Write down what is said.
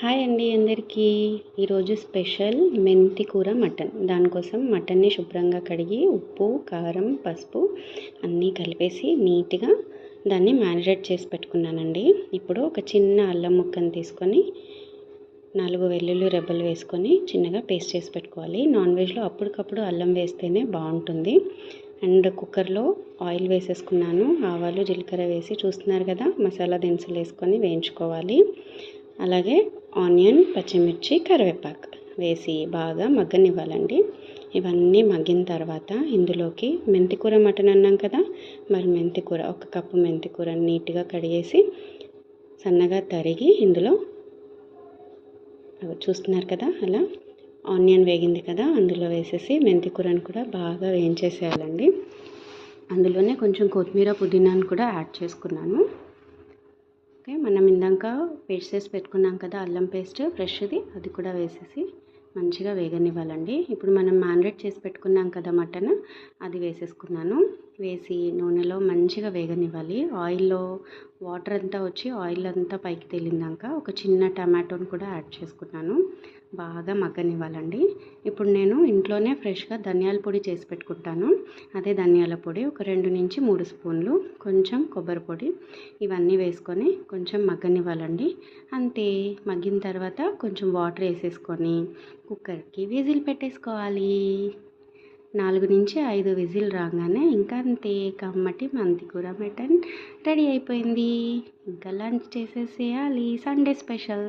Hi అండి అందరికీ. ఈరోజు స్పెషల్ మెంతి కూర మటన్. దానికోసం మటన్ని శుభ్రంగా కడిగి ఉప్పు కారం పసుపు అన్నీ కలిపేసి నీట్గా దాన్ని మ్యారినేట్ చేసి పెట్టుకున్నానండి. ఇప్పుడు ఒక చిన్న అల్లం ముక్కను తీసుకొని నాలుగు వెల్లుల్లి రెబ్బలు వేసుకొని చిన్నగా పేస్ట్ చేసి పెట్టుకోవాలి. నాన్ వెజ్లో అప్పటికప్పుడు అల్లం వేస్తేనే బాగుంటుంది. అండ్ కుక్కర్లో ఆయిల్ వేసేసుకున్నాను. ఆవాలు జీలకర్ర వేసి చూస్తున్నారు కదా మసాలా దినుసులు వేసుకొని వేయించుకోవాలి. అలాగే ఆనియన్ పచ్చిమిర్చి కరివేపాకు వేసి బాగా మగ్గనివ్వాలండి. ఇవన్నీ మగ్గిన తర్వాత ఇందులోకి మెంతికూర మటన్ అన్నాం కదా మరి మెంతికూర ఒక కప్పు మెంతికూర నీట్గా కడిగేసి సన్నగా తరిగి ఇందులో చూస్తున్నారు కదా అలా ఆనియన్ వేగింది కదా అందులో వేసేసి మెంతి కూరని కూడా బాగా వేయించేసేయాలండి. అందులోనే కొంచెం కొత్తిమీర పుదీనాను కూడా యాడ్ చేసుకున్నాను. ఓకే మనం ఇందాక పేస్ట్ చేసి పెట్టుకున్నాం కదా అల్లం పేస్ట్ ఫ్రెష్ది అది కూడా వేసేసి మంచిగా వేగనివ్వాలండి. ఇప్పుడు మనం మ్యాన్రేట్ చేసి పెట్టుకున్నాం కదా మటన్ అది వేసేసుకున్నాను. వేసి నూనెలో మంచిగా వేగనివ్వాలి. ఆయిల్లో వాటర్ అంతా వచ్చి ఆయిల్ అంతా పైకి తేలిందాక ఒక చిన్న టమాటోని కూడా యాడ్ చేసుకున్నాను. బాగా మగ్గనివ్వాలండి. ఇప్పుడు నేను ఇంట్లోనే ఫ్రెష్గా ధనియాల పొడి చేసి పెట్టుకుంటాను. అదే ధనియాల పొడి ఒక రెండు నుంచి మూడు స్పూన్లు కొంచెం కొబ్బరి పొడి ఇవన్నీ వేసుకొని కొంచెం మగ్గనివ్వాలండి. అంతే. మగ్గిన తర్వాత కొంచెం వాటర్ వేసేసుకొని కుక్కర్కి విజిల్ పెట్టేసుకోవాలి. నాలుగు నుంచి ఐదు విజిల్ రాగానే ఇంకా అంతే కమ్మటి మంతి కూర మటన్ రెడీ అయిపోయింది. ఇంకా లంచ్ చేసేసేయాలి సండే స్పెషల్.